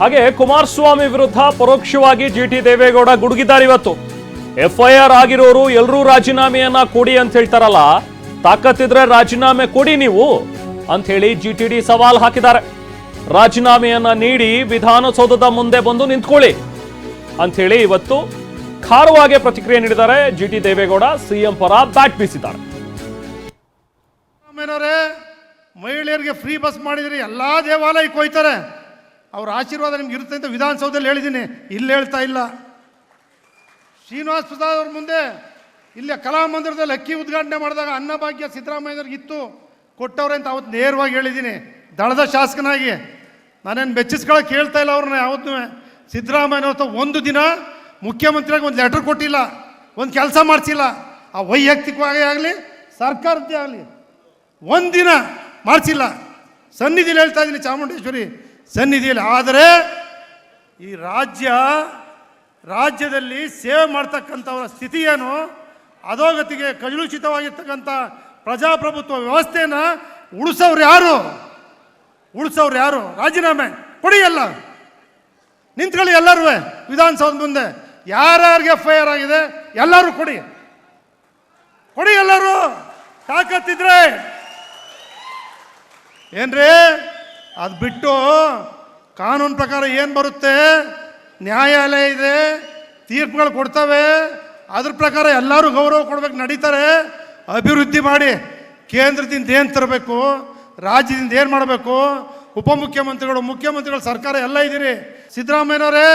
ಹಾಗೆ ಕುಮಾರಸ್ವಾಮಿ ವಿರುದ್ಧ ಪರೋಕ್ಷವಾಗಿ ಜಿ ಟಿ ದೇವೇಗೌಡ ಗುಡುಗಿದ್ದಾರೆ ಇವತ್ತು. ಎಫ್ಐಆರ್ ಆಗಿರೋರು ಎಲ್ಲರೂ ರಾಜೀನಾಮೆಯನ್ನ ಕೊಡಿ ಅಂತ ಹೇಳ್ತಾರಲ್ಲ, ತಾಕತ್ತಿದ್ರೆ ರಾಜೀನಾಮೆ ಕೊಡಿ ನೀವು ಅಂತ ಹೇಳಿ ಜಿ ಟಿ ಡಿ ಸವಾಲ್ ಹಾಕಿದ್ದಾರೆ. ರಾಜೀನಾಮೆಯನ್ನ ನೀಡಿ ವಿಧಾನಸೌಧದ ಮುಂದೆ ಬಂದು ನಿಂತ್ಕೊಳ್ಳಿ ಅಂತ ಹೇಳಿ ಇವತ್ತು ಖಾರವಾಗಿ ಪ್ರತಿಕ್ರಿಯೆ ನೀಡಿದ್ದಾರೆ ಜಿ ಟಿ ದೇವೇಗೌಡ, ಸಿಎಂ ಪರ ಬ್ಯಾಟ್ ಬೀಸಿದ್ದಾರೆ. ಮಹಿಳೆಯರಿಗೆ ಫ್ರೀ ಬಸ್ ಮಾಡಿದ್ರಿ ಎಲ್ಲಾ ದೇವಾಲಯಕ್ಕೆ ಹೋಯ್ತಾರೆ. ಅವ್ರ ಆಶೀರ್ವಾದ ನಿಮ್ಗೆ ಇರುತ್ತೆ ಅಂತ ವಿಧಾನಸೌಧದಲ್ಲಿ ಹೇಳಿದ್ದೀನಿ. ಇಲ್ಲಿ ಹೇಳ್ತಾ ಇಲ್ಲ. ಶ್ರೀನಿವಾಸ್ ಪ್ರಸಾದ್ ಅವ್ರ ಮುಂದೆ ಇಲ್ಲೇ ಕಲಾಮಂದಿರದಲ್ಲಿ ಅಕ್ಕಿ ಉದ್ಘಾಟನೆ ಮಾಡಿದಾಗ ಅನ್ನಭಾಗ್ಯ ಸಿದ್ದರಾಮಯ್ಯವ್ರಿಗೆ ಇತ್ತು. ಕೊಟ್ಟವ್ರೆ ಅಂತ ಅವತ್ತು ನೇರವಾಗಿ ಹೇಳಿದ್ದೀನಿ. ದಳದ ಶಾಸಕನಾಗಿ. ನಾನೇನು ಬೆಚ್ಚಿಸ್ಕೊಳಕ್ಕೆ ಹೇಳ್ತಾ ಇಲ್ಲ ಅವ್ರನ್ನ ಯಾವತ್ತೂ. ಸಿದ್ದರಾಮಯ್ಯ ಅವತ್ತು ಒಂದು ದಿನ ಮುಖ್ಯಮಂತ್ರಿಯಾಗಿ ಒಂದು ಲೆಟರ್ ಕೊಟ್ಟಿಲ್ಲ. ಒಂದು ಕೆಲಸ ಮಾಡಿಸಿಲ್ಲ. ಆ ವೈಯಕ್ತಿಕವಾಗಿ ಆಗಲಿ, ಸರ್ಕಾರದ್ದೇ ಆಗಲಿ, ಒಂದಿನ ಮಾಡಿಸಿಲ್ಲ. ಸನ್ನಿಧಿಲಿ ಹೇಳ್ತಾ ಇದ್ದೀನಿ ಚಾಮುಂಡೇಶ್ವರಿ. ಸನ್ನಿಧಿಯಲ್ಲಿ. ಆದರೆ ಈ ರಾಜ್ಯ, ರಾಜ್ಯದಲ್ಲಿ ಸೇವೆ ಮಾಡ್ತಕ್ಕಂಥವರ ಸ್ಥಿತಿ ಏನು? ಅಧೋಗತಿಗೆ ಕಲುಷಿತವಾಗಿರ್ತಕ್ಕಂಥ ಪ್ರಜಾಪ್ರಭುತ್ವ ವ್ಯವಸ್ಥೆಯನ್ನು ಉಳಿಸೋರು ಯಾರು? ಉಳಿಸೋರು ಯಾರು? ರಾಜೀನಾಮೆ ಕೊಡಿ ಎಲ್ಲ. ನಿಂತ್ಕೊಳ್ಳಿ ಎಲ್ಲರೂ ವಿಧಾನಸೌಧ ಮುಂದೆ. ಯಾರ್ಯಾರಿಗೆ ಎಫ್ ಐ ಆರ್ ಆಗಿದೆ ಎಲ್ಲರೂ ಕೊಡಿ. ಕೊಡಿ ಎಲ್ಲರೂ. ತಾಕತ್ತಿದ್ರೆ. ಏನ್ರಿ? ಅದು ಬಿಟ್ಟು ಕಾನೂನು ಪ್ರಕಾರ ಏನು ಬರುತ್ತೆ? ನ್ಯಾಯಾಲಯ ಇದೆ, ತೀರ್ಪುಗಳು ಕೊಡ್ತವೆ. ಅದ್ರ ಪ್ರಕಾರ ಎಲ್ಲರೂ ಗೌರವ ಕೊಡ್ಬೇಕು, ನಡೀತಾರೆ. ಅಭಿವೃದ್ಧಿ ಮಾಡಿ ಕೇಂದ್ರದಿಂದ ಏನು ತರಬೇಕು? ರಾಜ್ಯದಿಂದ ಏನು ಮಾಡಬೇಕು? ಉಪಮುಖ್ಯಮಂತ್ರಿಗಳು, ಮುಖ್ಯಮಂತ್ರಿಗಳು, ಸರ್ಕಾರ ಎಲ್ಲ ಇದ್ದೀರಿ. ಸಿದ್ದರಾಮಯ್ಯನವರೇ